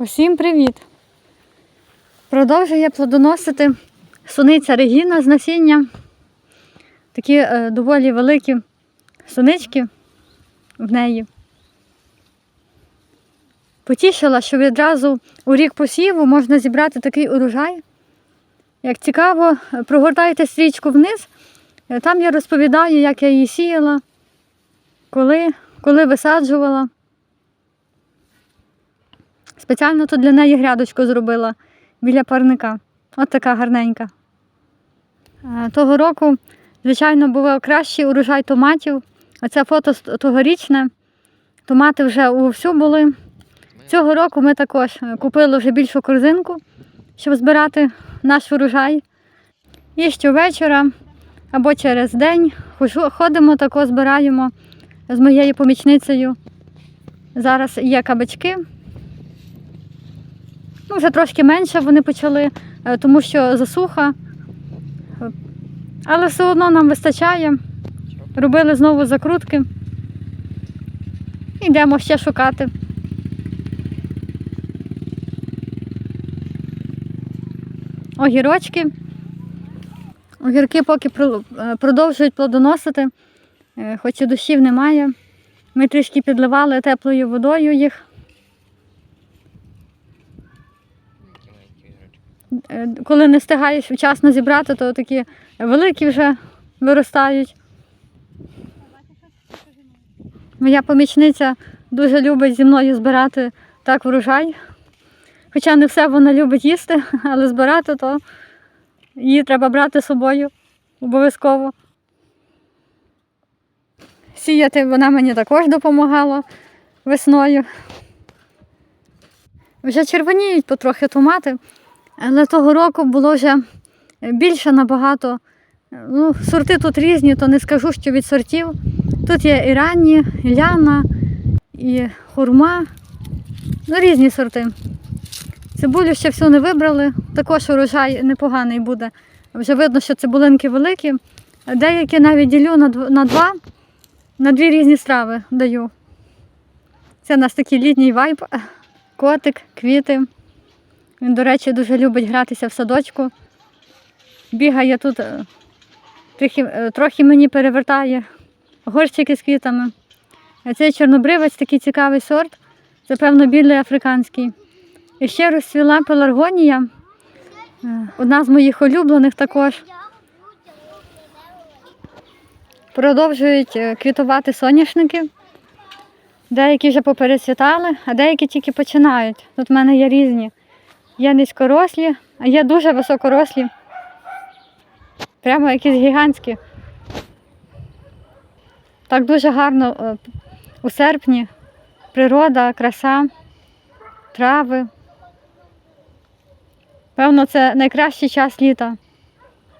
Усім привіт! Продовжує плодоносити суниця Регіна з насіння. Такі е, доволі великі сунички в неї. Потішила, що відразу у рік посіву можна зібрати такий урожай. Як цікаво, прогортайте стрічку вниз. Е, Там я розповідаю, як я її сіяла, коли, коли висаджувала. Спеціально тут для неї грядочку зробила біля парника. От така гарненька. Е, Того року, звичайно, був кращий урожай томатів. Оце фото тогорічне. Томати вже увсю були. Цього року ми також е, купили вже більшу корзинку, щоб збирати наш урожай. І щовечора або через день ходимо тако, збираємо з моєю помічницею. Зараз є кабачки. Ну, вже трошки менше вони почали, е, тому що засуха. Але все одно нам вистачає. Робили знову закрутки. Йдемо ще шукати. Огірочки. Огірки поки е, продовжують плодоносити, е, хоч і дощів немає. Ми трішки підливали теплою водою їх. Е, коли не встигаєш вчасно зібрати, то такі великі вже виростають. Моя помічниця дуже любить зі мною збирати так врожай. Хоча не все вона любить їсти, але збирати, то її треба брати з собою обов'язково. Сіяти вона мені також допомагала весною. Вже червоніють потрохи томати, але того року було вже більше набагато. Ну, сорти тут різні, то не скажу, що від сортів. Тут є і ранні, і ляна, і хурма. Ну, різні сорти. Цибулю ще всю не вибрали, також урожай непоганий буде. Вже видно, що цибулинки великі. Деякі навіть ділю на два, на дві різні страви даю. Це у нас такий літній вайб. Котик, квіти. Він, до речі, дуже любить гратися в садочку. Бігає тут, е, трохи, е, трохи мені перевертає горщики з квітами. А цей чорнобривець такий цікавий сорт. Це, певно, білий африканський. І ще розцвіла пеларгонія. Е, Одна з моїх улюблених також. Продовжують квітувати соняшники. Деякі вже поперецвітали, а деякі тільки починають. Тут в мене є різні. Є низькорослі, а є дуже високорослі. Прямо якісь гігантські. Так дуже гарно е, у серпні. Природа, краса, трави. Певно, це найкращий час літа.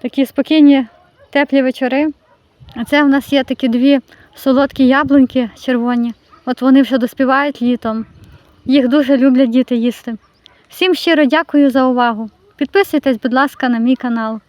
Такі спокійні, теплі вечори. А це у нас є такі дві солодкі яблуньки червоні. От вони вже доспівають літом. Їх дуже люблять діти їсти. Всім щиро дякую за увагу. Підписуйтесь, будь ласка, на мій канал.